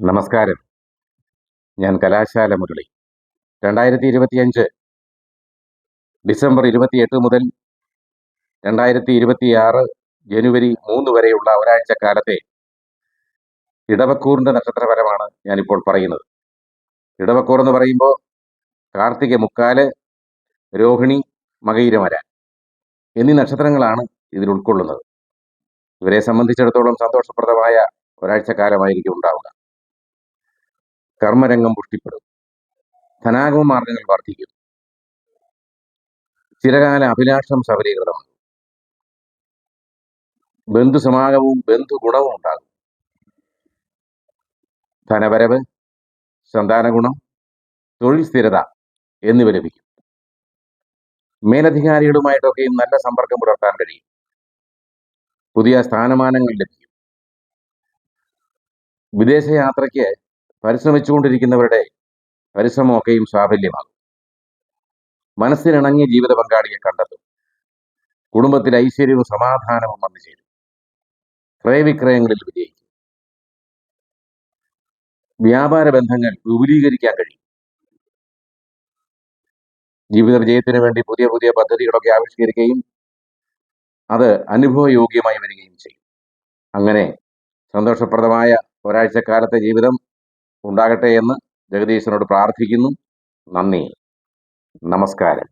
നമസ്കാരം. ഞാൻ കലാശാല മുരളി. രണ്ടായിരത്തി ഇരുപത്തിയഞ്ച് ഡിസംബർ ഇരുപത്തിയെട്ട് മുതൽ രണ്ടായിരത്തി ഇരുപത്തിയാറ് ജനുവരി മൂന്ന് വരെയുള്ള ഒരാഴ്ച കാലത്തെ ഇടവക്കൂറിന്റെ നക്ഷത്രപരമാണ് ഞാനിപ്പോൾ പറയുന്നത്. ഇടവക്കൂർ എന്ന് പറയുമ്പോൾ കാർത്തിക മുക്കാൽ രോഹിണി മകയിരമര എന്നീ നക്ഷത്രങ്ങളാണ് ഇതിൽ ഉൾക്കൊള്ളുന്നത്. ഇവരെ സംബന്ധിച്ചിടത്തോളം സന്തോഷപ്രദമായ ഒരാഴ്ച കാലമായിരിക്കും ഉണ്ടാവുക. കർമ്മരംഗം പുഷ്ടിപ്പെടും ധനാഗമ മാർഗങ്ങൾ വർദ്ധിക്കും ചിരകാല അഭിലാഷം സബലീകൃതമാകും ബന്ധുസമാഗമവും ബന്ധുഗുണവും ഉണ്ടാകും. ധനവരവ് സന്താന ഗുണം തൊഴിൽ സ്ഥിരത എന്നിവ ലഭിക്കും. മേലധികാരികളുമായിട്ടൊക്കെയും നല്ല സമ്പർക്കം പുലർത്താൻ കഴിയും. പുതിയ സ്ഥാനമാനങ്ങൾ ലഭിക്കും. വിദേശയാത്രയ്ക്ക് പരിശ്രമിച്ചുകൊണ്ടിരിക്കുന്നവരുടെ പരിശ്രമമൊക്കെയും സാഫല്യമാകും. മനസ്സിനിണങ്ങിയ ജീവിത പങ്കാളിയെ കണ്ടെത്തും. കുടുംബത്തിൽ ഐശ്വര്യവും സമാധാനവും വന്നു ചേരും. ക്രയവിക്രയങ്ങളിൽ വിജയിക്കും. വ്യാപാര ബന്ധങ്ങൾ വിപുലീകരിക്കാൻ കഴിയും. ജീവിത വിജയത്തിന് വേണ്ടി പുതിയ പുതിയ പദ്ധതികളൊക്കെ ആവിഷ്കരിക്കുകയും അത് അനുഭവയോഗ്യമായി വരികയും ചെയ്യും. അങ്ങനെ സന്തോഷപ്രദമായ ഒരാഴ്ചക്കാലത്തെ ജീവിതം ഉണ്ടാകട്ടെ എന്ന് ജഗദീശനോട് പ്രാർത്ഥിക്കുന്നു. നന്ദി. നമസ്കാരം.